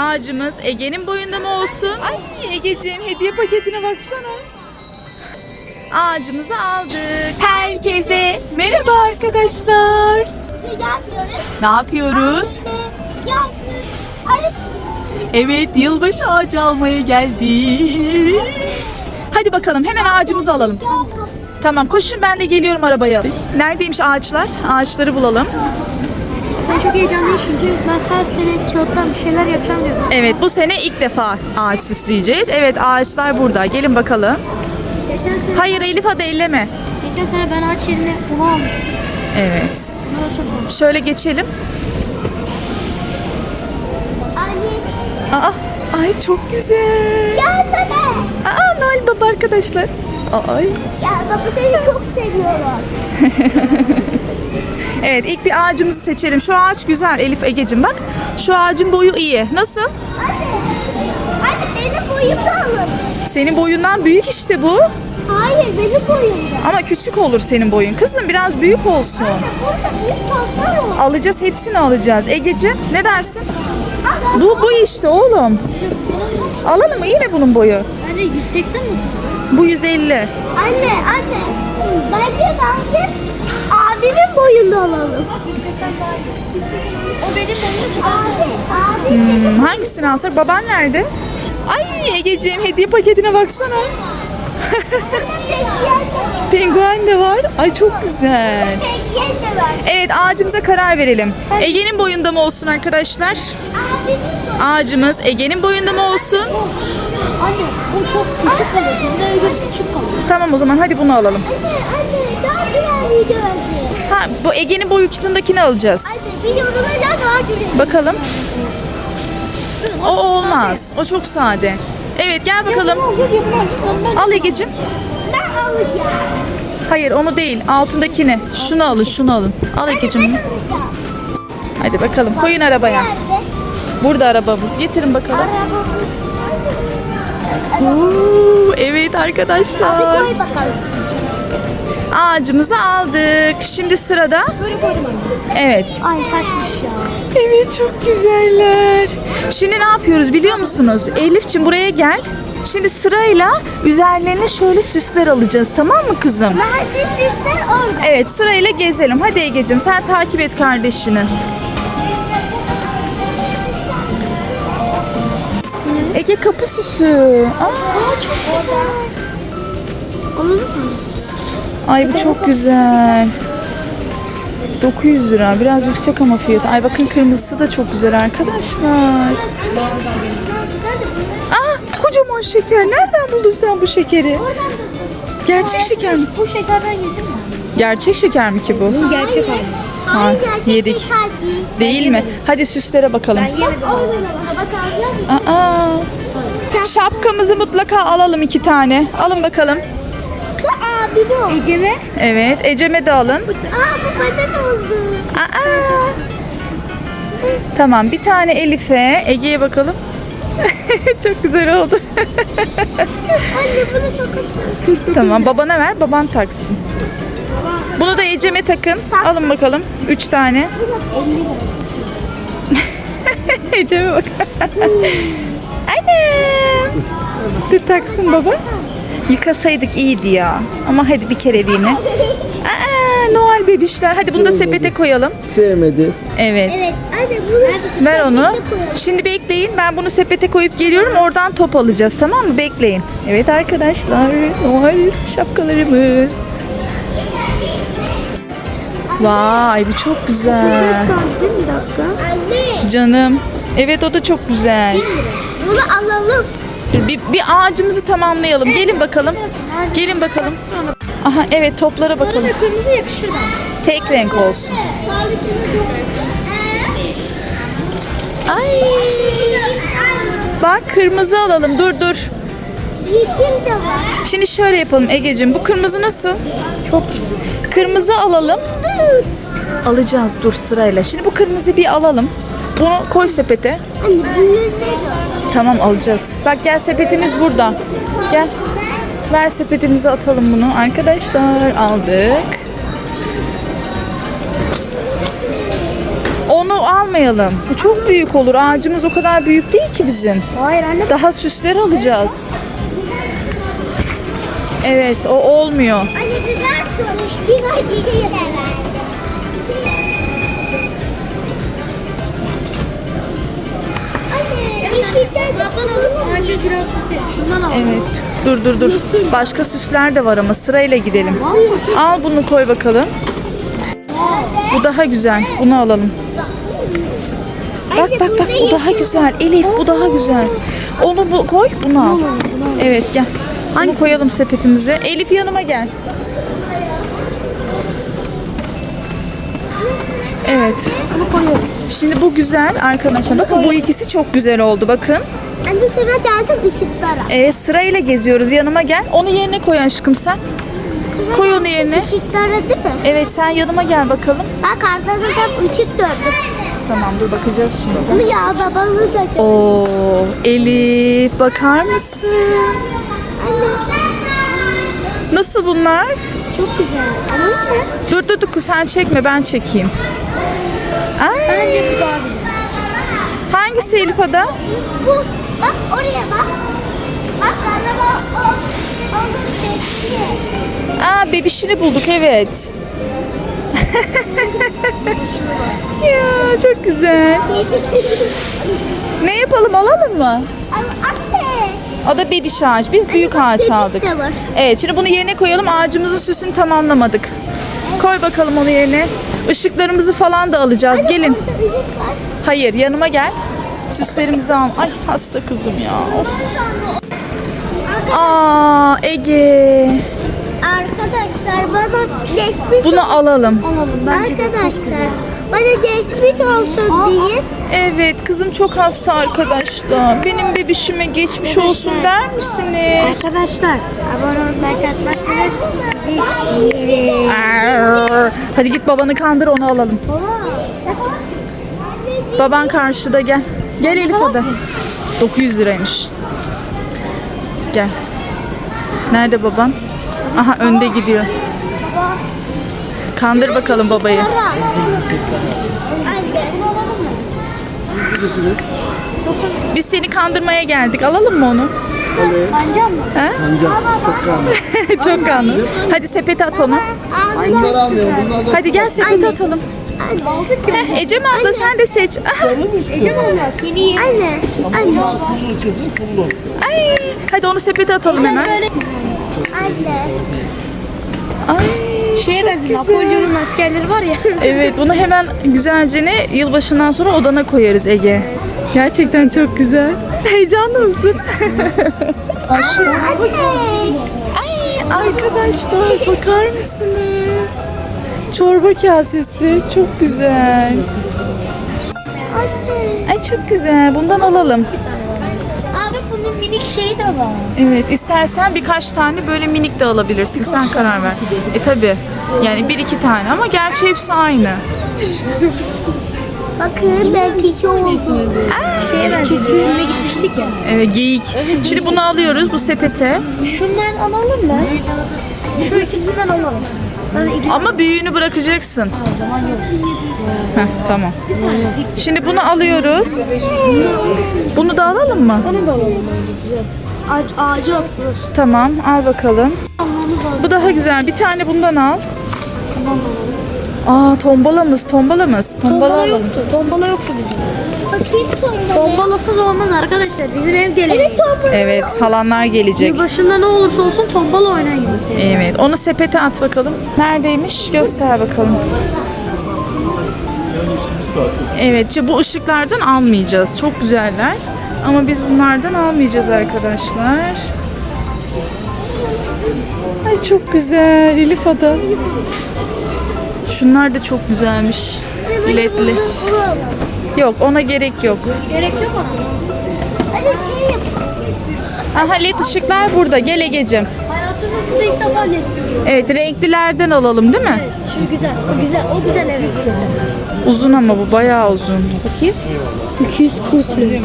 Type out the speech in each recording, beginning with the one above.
Ağacımız Ege'nin boyunda mı olsun? Ay Ege'ciğim hediye paketine baksana. Ağacımızı aldık. Herkese merhaba arkadaşlar. Ne yapıyoruz? Ne yapıyoruz? Evet yılbaşı ağacı almaya geldik. Hadi bakalım hemen ağacımızı alalım. Tamam koşun ben de geliyorum arabaya. Neredeymiş ağaçlar? Ağaçları bulalım. Sen çok heyecanlıyız çünkü ben her sene kağıttan bir şeyler yapacağım diyorum. Evet bu sene ilk defa ağaç süsleyeceğiz. Evet ağaçlar burada. Gelin bakalım. Geçen sene, Hayır Elif hadi elleme. geçen sene ben ağaç yerine bunu almıştım. Evet. Buna da çok memnunum. Şöyle geçelim. Anne. Aa, ay çok güzel. Gel bebe. Aa Noel Baba arkadaşlar. Ay. Ya baba seni çok seviyorum. Evet ilk bir ağacımızı seçelim. Şu ağaç güzel Elif Egecim bak. Şu ağacın boyu iyi. Nasıl? Anne. Anne benim boyumda alın. Senin boyundan büyük işte bu. Hayır benim boyumda. Ama küçük olur senin boyun. Kızım biraz büyük olsun. Burada büyük tatlar var. Alacağız hepsini alacağız. Egeciğim ne dersin? Bu bu işte oğlum. Alalım mı? İyi mi bunun boyu? Bence 180 nasıl? Bu 150. Anne anne. Bence bence abimin boyunda alalım. 180 daha O benim boyum. Abi, abi. Hmm, hangisini alsak? Baban nerede? Ay Egeciğim hediye paketine baksana. Penguen de var. Ay çok güzel. Evet ağacımıza karar verelim. Ege'nin boyunda mı olsun arkadaşlar? Ağacımız Ege'nin boyunda mı olsun? Anne o çok küçük kalır. Bizim göre küçük kalır. Tamam o zaman hadi bunu alalım. Anne anne daha güzel video öldü. Ha bu Ege'nin boyu küçüğündekini alacağız. Anne daha güzel. Bakalım. O olmaz. O çok sade. Evet gel bakalım. Al Ege'cim. Ben alacağım. Hayır onu değil. Altındakini. Şunu alın şunu alın. Al Ege'cim. Hadi bakalım koyun arabaya. Burada arabamız. Getirin bakalım. Arabamız. Oo, evet arkadaşlar. Koy bakalım. Ağacımızı aldık. Şimdi sırada. Böyle koydum anne. Evet. Ay taşmış ya. Evet çok güzeller. Şimdi ne yapıyoruz biliyor musunuz? Elifçim buraya gel. Şimdi sırayla üzerlerine şöyle süsler alacağız tamam mı kızım? Hadi süsler orada. Evet sırayla gezelim. Hadi Ege'cim sen takip et kardeşini. Ege kapı süsü. Aa, çok güzel. Alalım mı? Ay bu çok güzel. 900 lira. Biraz yüksek ama fiyatı. Ay bakın kırmızısı da çok güzel arkadaşlar. Aa kocaman şeker. Nereden buldun sen bu şekeri? Gerçek şeker mi? Bu şekerden yedin mi? Gerçek şeker mi ki bu? Gerçek abi. Ha, Hayır gerçek yedik. değil. Değil mi? Hadi süslere bakalım. Yemedim. Alacağız mı? Aa, şapkamızı mutlaka alalım iki tane. Alın bakalım. Bu abi bu. Eceme. Evet, Ecem'e de alın. Aa bu benden oldu. Aa. Tamam, bir tane Elif'e, Ege'ye bakalım. Çok güzel oldu. Anne bunu takıp tamam, babana ver, baban taksın. Bunu da Ecem'e takın. Alın bakalım. Üç tane. Ecem'e bak. Annem. Dur taksın baba. Yıkasaydık iyiydi ya. Ama hadi bir kereliğine. Aa, Noel bebişler. Hadi bunu da sepete koyalım. Sevmedi. Evet. Evet. Anne bunu Ver onu. Şimdi bekleyin. Ben bunu sepete koyup geliyorum. Oradan top alacağız. Tamam mı? Bekleyin. Evet arkadaşlar. Noel şapkalarımız. Vay bu çok güzel. Santim bir dakika. Anne. Canım. Evet o da çok güzel. Bunu alalım. Bir, bir ağacımızı tamamlayalım. Gelin bakalım. Gelin bakalım. Aha evet toplara bakalım. Sarı kırmızı yakışır bence. Tek renk olsun. Ay. Bak kırmızı alalım. Dur dur. Yeşil de var. Şimdi şöyle yapalım Egeciğim. Bu kırmızı nasıl? Çok kırmızı alalım. Alacağız dur sırayla. Şimdi bu kırmızı bir alalım. Bunu koy sepete. Anne büyüğüne de. Tamam alacağız. Bak gel sepetimiz burada. Gel. Ver sepetimize atalım bunu. Arkadaşlar aldık. Onu almayalım. Bu çok büyük olur. Ağacımız o kadar büyük değil ki bizim. Hayır anne. Daha süsler alacağız. Evet o olmuyor. Anne güzel. Bir ay bir de Bence biraz süsleyelim. Şundan al. Evet. Dur dur dur. Başka süsler de var ama sırayla gidelim. Al bunu koy bakalım. Bu daha güzel. Bunu alalım. Bak bak bak bu daha güzel. Elif bu daha güzel. Onu bu koy bunu al. Evet gel. Bunu koyalım sepetimize. Elif yanıma gel. Evet. Bunu koyuyoruz. Şimdi bu güzel arkadaşlar. Bakın bu ikisi çok güzel oldu. Bakın. Anne sıra geldi ışıklara. Ee, sırayla geziyoruz. Yanıma gel. Onu yerine koy aşkım sen. Koy onu yerine. Işıklara değil mi? Evet sen yanıma gel bakalım. Bak arkada hep ışık gördüm. Tamam dur bakacağız şimdi. Bunu ya babamı da Oo Elif bakar mısın? Anne. Nasıl bunlar? Çok güzel. Anne. Dur dur dur sen çekme ben çekeyim. Bence bu daha güzel. hangisi Elif Ada? Bu. Bak oraya bak. Bak araba o. Onun şekli. Aa bebişini bulduk evet. ya çok güzel. Ne yapalım alalım mı? Anne. O da bebiş ağaç. Biz büyük ağaç Bebiş aldık. de var. Evet şimdi bunu yerine koyalım. Ağacımızın süsünü tamamlamadık. Koy bakalım onu yerine. Işıklarımızı falan da alacağız. Gelin. Hayır yanıma gel. Süslerimizi al. Ay hasta kızım ya. Of. Aa Ege. Arkadaşlar bana geçmiş Bunu alalım. Alalım bence de. Arkadaşlar bana geçmiş olsun deyin. Evet kızım çok hasta arkadaşlar. Benim bebişime geçmiş olsun der misiniz? Arkadaşlar abone olmayı Arr. Hadi git babanı kandır onu alalım. Baban karşıda gel. Gel Elif hadi. 900 liraymış. Gel. Nerede baban? Aha önde gidiyor. Kandır bakalım babayı. Biz seni kandırmaya geldik. Alalım mı onu? Ancak mı? Çok kanlı. Hadi sepete at onu. Bunları almayalım. Bunlar da Hadi gel sepete atalım. Heh, Ecem abla sen de seç. Aha. Ecem abla seni Anne. Anne. Ay. Hadi onu sepete atalım hemen. Anne. Ay. Şeye benziyor. Napolyon'un askerleri var ya. Evet bunu hemen güzelce ne yılbaşından sonra odana koyarız Ege. Gerçekten çok güzel. Heyecanlı mısın? Ay arkadaşlar bakar mısınız? Çorba kasesi çok güzel. Ay çok güzel. Bundan alalım. Minik şeyi de var. Evet istersen birkaç tane böyle minik de alabilirsin. Sen karar ver. E tabi. Yani bir iki tane ama gerçi hepsi aynı. Bakın ben kişi oldum. Şeye benziyor. Gitmiştik ya. Evet geyik. Şimdi bunu alıyoruz bu sepete. Şundan alalım mı? Şu ikisinden alalım. Ama büyüğünü bırakacaksın. Heh, tamam. Şimdi bunu alıyoruz. Bunu da alalım mı? Onu da alalım güzel. Ağaç, ağacı asılır. Tamam al bakalım. Bu daha güzel. Bir tane bundan al. Tamam. Aa tombalamız tombalamız. Tombala Tombala alalım. yoktu. Tombala yoktu bizim. Bakayım sonra. Tombalasız olmaz arkadaşlar. Bizim ev geleneği. Evet tombala. Evet halanlar gelecek. Yılbaşında ne olursa olsun tombala oynayın mesela. Evet onu sepete at bakalım. Neredeymiş? Göster bakalım. Evet bu ışıklardan almayacağız. Çok güzeller. Ama biz bunlardan almayacağız arkadaşlar. Ay çok güzel Elif Ada. Şunlar da çok güzelmiş. Biletli. Yok ona gerek yok. Gerek yok ama. Hadi şey yap. Aha led ışıklar burada. Gel Egeciğim. Hayatımızda ilk defa led görüyorum. Evet renklilerden alalım değil mi? Evet şu güzel. O güzel. O güzel evet güzel. Uzun ama bu bayağı uzun. Bakayım. 240 lira.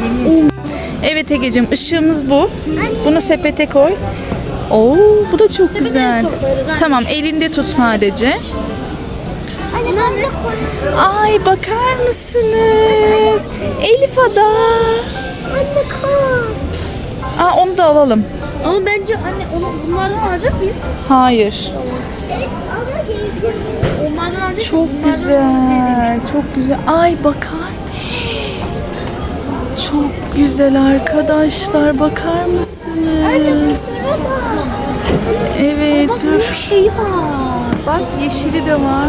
Evet Egeciğim ışığımız bu. Bunu sepete koy. Oo bu da çok güzel. sokarız. Tamam elinde tut sadece. Ay bakar mısınız? Elif Ada. Anne koy. Aa onu da alalım. Ama bence anne onu bunlardan alacak mıyız? Hayır. Evet ama geldim. Onlardan alacak Çok bunlardan güzel. Çok güzel. Ay bakar. Çok güzel arkadaşlar. Bakar mısınız? Evet dur. Bir şey var. Bak yeşili de var.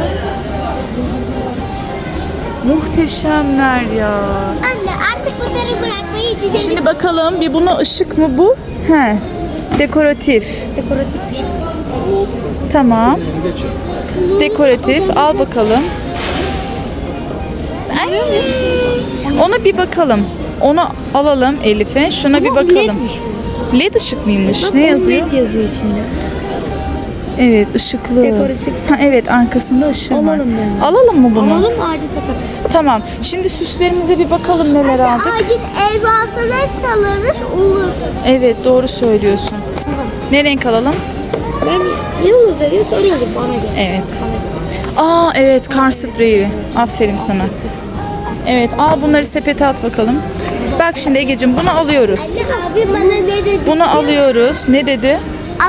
Muhteşemler ya. Anne artık bunları bırakmayı gidelim. Şimdi bakalım bir buna ışık mı bu? He. Dekoratif. Dekoratif bir şey. Tamam. Dekoratif. Al bakalım. Ay. Ona bir bakalım. Onu alalım Elif'e. Şuna bir bakalım. LED ışık mıymış? Ne yazıyor? LED yazıyor içinde. Evet, ışıklı. Dekoratif. Ha, evet, arkasında ışığı var. Alalım bence. Alalım mı bunu? Alalım ağacı takarız. Tamam. Şimdi süslerimize bir bakalım neler aldık. Ağacın elbasını çalarız olur. Evet, doğru söylüyorsun. Ne renk alalım? Ben yıldız sarı olur bana göre. Evet. Aa evet kar spreyi. Aferin sana. Evet al bunları sepete at bakalım. Bak şimdi Egeciğim bunu alıyoruz. Anne abi bana ne dedi? Bunu alıyoruz. Ne dedi?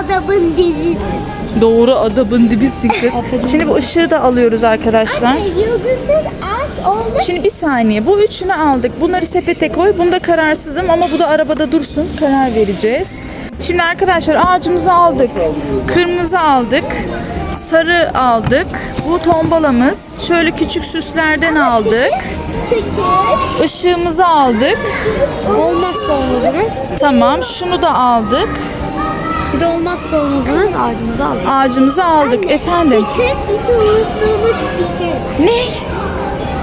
Adamın dizisi. Doğru adabın dibisin kız. Şimdi bu ışığı da alıyoruz arkadaşlar. Anne yıldızsız ağaç olmuş. Şimdi bir saniye. Bu üçünü aldık. Bunları sepete koy. Bunda kararsızım ama bu da arabada dursun. Karar vereceğiz. Şimdi arkadaşlar ağacımızı aldık. Kırmızı aldık. Sarı aldık. Bu tombalamız. Şöyle küçük süslerden aldık. Işığımızı aldık. Olmazsa olmazınız. Tamam. Şunu da aldık. Bir de olmazsa olmazınız ağacımızı aldık. Ağacımızı aldık. Efendim. Küçük bir şey unuttuğumuz bir şey. Ne?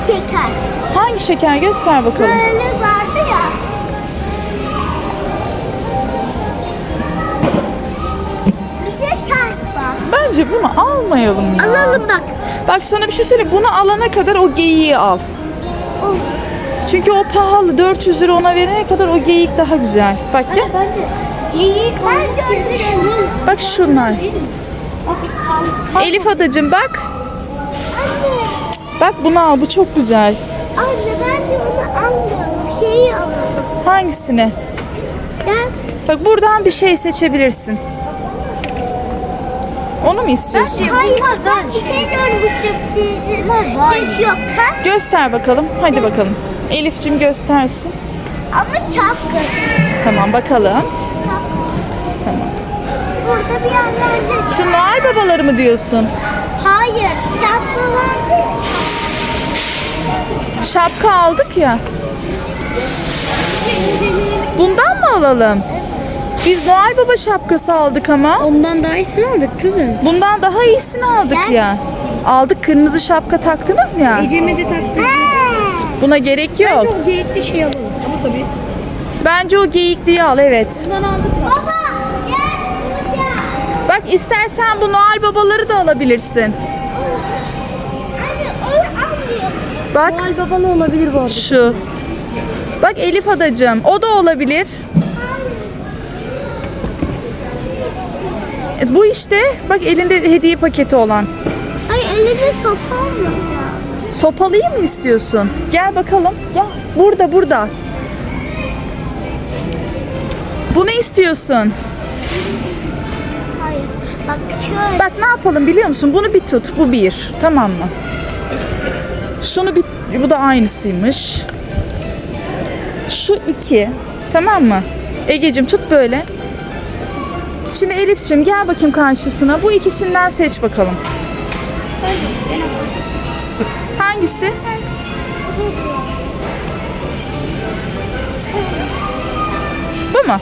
Şeker. Hangi şeker? Göster bakalım. Böyle vardı ya. Bize çarpma. Bence bunu almayalım ya. Alalım bak. Bak sana bir şey söyleyeyim. Bunu alana kadar o geyiği al. Çünkü o pahalı. 400 lira ona verene kadar o geyik daha güzel. Bak gel. Ben ben. Bak şunlar. Elif adacım bak. Anne. Bak bunu al. Bu çok güzel. Anne ben de onu almıyorum. Şeyi alalım. Hangisini? Gel. Bak buradan bir şey seçebilirsin. Onu mu istiyorsun? Hayır ben bir şey görmüştüm sizin. Ses yok ha? Göster bakalım. Hadi bakalım. Elif'cim göstersin. Ama şapka. Tamam bakalım. Burada bir yerlerde. Şu Noel babaları mı diyorsun? Hayır şapka vardı. Şapka aldık ya. Bundan mı alalım? Biz Noel Baba şapkası aldık ama. Ondan daha iyisini aldık kızım. Bundan daha iyisini aldık ya. Aldık kırmızı şapka taktınız ya. Ecem'e de taktık. Buna gerek yok. O geyikli şey alalım. Ama tabii. Bence o geyikliği al evet. Bundan aldık zaten. Baba istersen bu Noel babaları da alabilirsin. Bak Noel babalı olabilir bu arada. şu. Bak Elif adacığım o da olabilir. E, Bu işte bak elinde hediye paketi olan. Ay elinde sopa ya. Sopalıyı mı istiyorsun? Gel bakalım. Gel. Burada burada. Bunu istiyorsun. Hayır. Bak şöyle. Bak ne yapalım biliyor musun? Bunu bir tut. Bu bir. Tamam mı? Şunu bir... Bu da aynısıymış. Şu iki. Tamam mı? Egeciğim tut böyle. Şimdi Elif'ciğim gel bakayım karşısına. Bu ikisinden seç bakalım. Hangisi? Bu mu?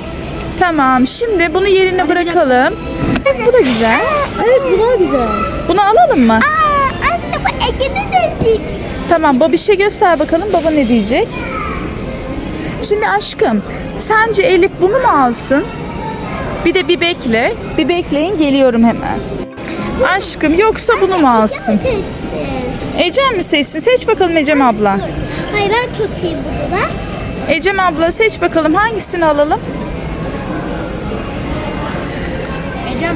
Tamam. Şimdi bunu yerine bırakalım. Bu da güzel. Evet bu daha güzel. Bunu alalım mı? Aa, anne bu Ege'nin benzik. Tamam babişe göster bakalım baba ne diyecek. Şimdi aşkım sence Elif bunu mu alsın? Bir de bir bekle. Bir bekleyin geliyorum hemen. Aşkım yoksa bunu mu alsın? Seçsin. Ecem mi seçsin? Seç bakalım Ecem abla. Hayır ben tutayım bunu da. Ecem abla seç bakalım hangisini alalım?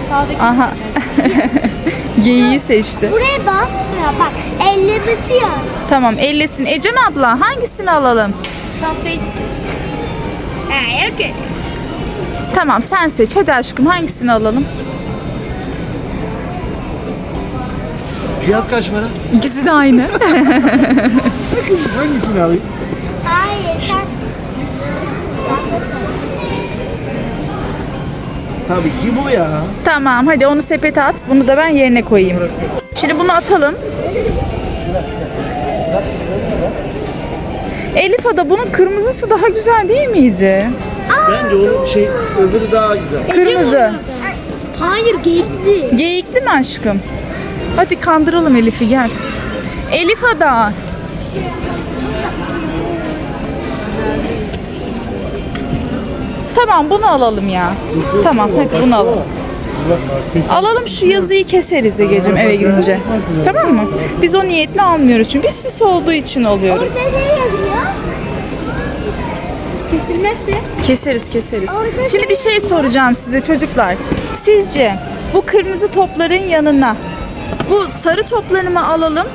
Sağdaki Aha. Geyiği seçti. Buraya bak. Ya bak ellemesi ya. Tamam ellesin. Ecem abla hangisini alalım? istiyorum. Ha, okey. Tamam sen seç. Hadi aşkım hangisini alalım? Fiyat kaç para? İkisi de aynı. Hangisini alayım? Hayır sen. Tabii ki bu ya. tamam hadi onu sepete at. Bunu da ben yerine koyayım. Şimdi bunu atalım. Elif Ada bunun kırmızısı daha güzel değil miydi? Bence onun şey öbürü daha güzel. Kırmızı. Hayır geyikli. Geyikli mi aşkım? Hadi kandıralım Elif'i gel. Elif Ada. Tamam bunu alalım ya. Tamam hadi bunu alalım. Alalım şu yazıyı keseriz Ege'cim eve gidince. Tamam mı? Biz o niyetle almıyoruz çünkü biz süs olduğu için alıyoruz. Orada ne yazıyor? Kesilmezse Keseriz keseriz. Şimdi bir şey soracağım size çocuklar. Sizce bu kırmızı topların yanına bu sarı topları mı alalım?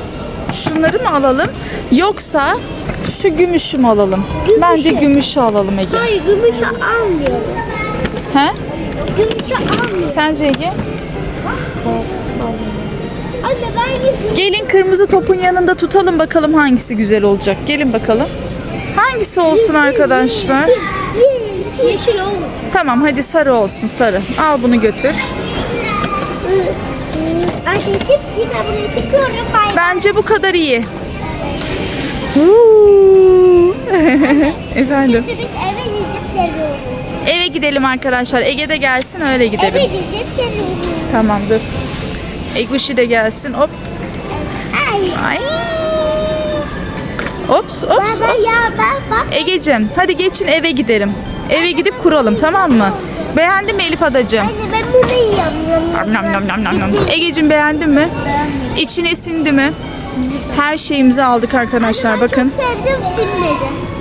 Şunları mı alalım? Yoksa şu gümüşü mü alalım? Bence gümüşü alalım Ege. Hayır gümüşü almıyorum. He? Gümüşü almıyorum. Sence Ege? Anne ben gümüşü Gelin kırmızı topun yanında tutalım bakalım hangisi güzel olacak. Gelin bakalım. Hangisi olsun arkadaşlar? Yeşil. yeşil olmasın. Tamam hadi sarı olsun sarı. Al bunu götür. Ben buraya çıkıyorum. Bay Bence bu kadar iyi. Efendim. Şimdi biz eve gidip geliyoruz. Eve gidelim arkadaşlar. Ege de gelsin öyle Eve gidelim. gidip geliyoruz. Tamam dur. Eguşi de gelsin. Hop. Ay. Ay. Ops ops Baba ops. ya ben bak. Egecim hadi geçin eve gidelim. Eve gidip kuralım tamam mı? Beğendin mi Elif adacığım? Anne ben bunu yiyemiyorum. Nam nam nam nam nam. Egecim beğendin mi? İçine sindi mi? Her şeyimizi aldık arkadaşlar bakın. Çok sevdim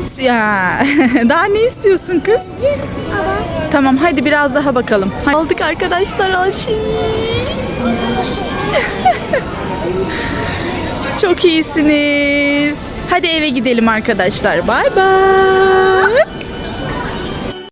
şimdi. Ya daha ne istiyorsun kız? Ama Tamam hadi biraz daha bakalım. Aldık arkadaşlar her şeyi. Çok iyisiniz. Hadi eve gidelim arkadaşlar. Bay bay.